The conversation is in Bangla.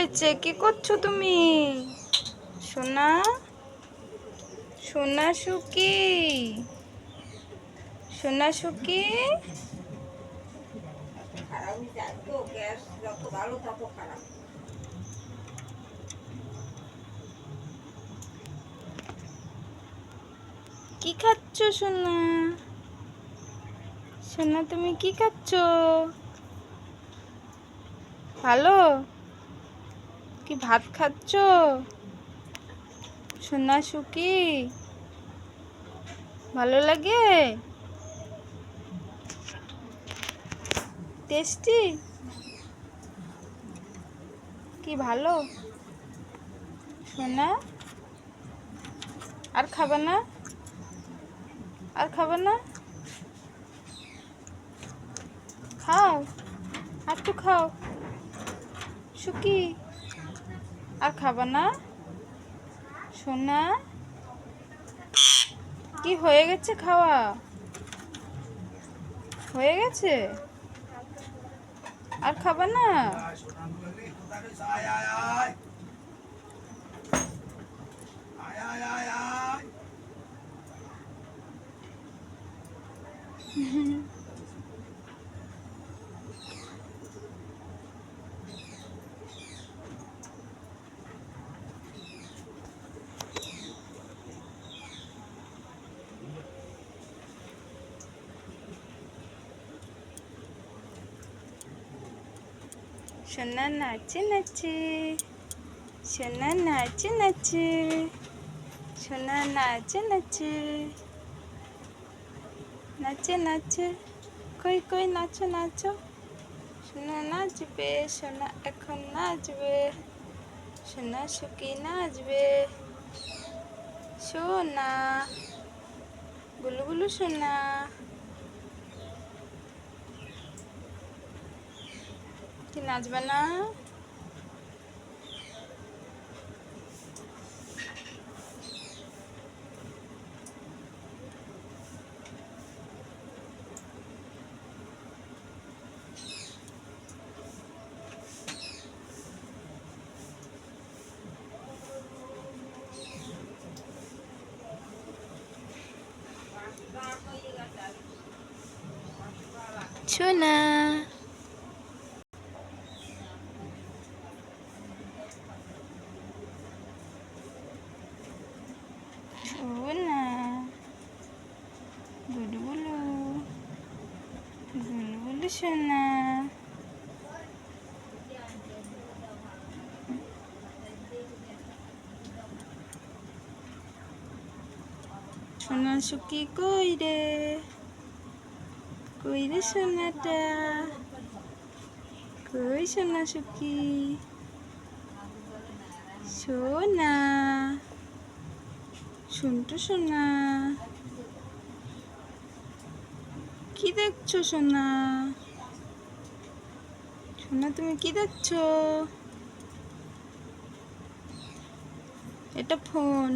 হয়েছে? কি করছ তুমি? সোনা? সোনা সুকি? সোনা সুকি? কি খাচ্ছ সোনা? সোনা তুমি কি খাচ্ছ? ভালো? কি ভাত খাচ্ছ? সোনা সুকি? ভালো লাগে? টেস্টি? কি ভালো? সোনা? আর খাবে না? আর খাবে না? খাও, আর একটু খাও। সুকি? আর খাবা না? সোনা? কি হয়ে গেছে খাওয়া? হয়ে গেছে? আর খাবা না? সোনা নাচে নাচে, সোনা নাচে নাচে, সোনা নাচে নাচে নাচে নাচে, কই কই নাচো নাচো, সোনা নাচবে, সোনা এখন নাচবে, সোনা সুকি নাচবে, সোনা গুলু গুলু সোনা নাচবে না সোনা সোনা গুলু গুলু গুলু গুলু সোনা সোনা সুকি কই রে কই রে সোনাটা কই সোনা সুকি সোনা শুনটু সোনা কি দেখছ সোনা? সোনা তুমি কি দেখছ? এটা ফোন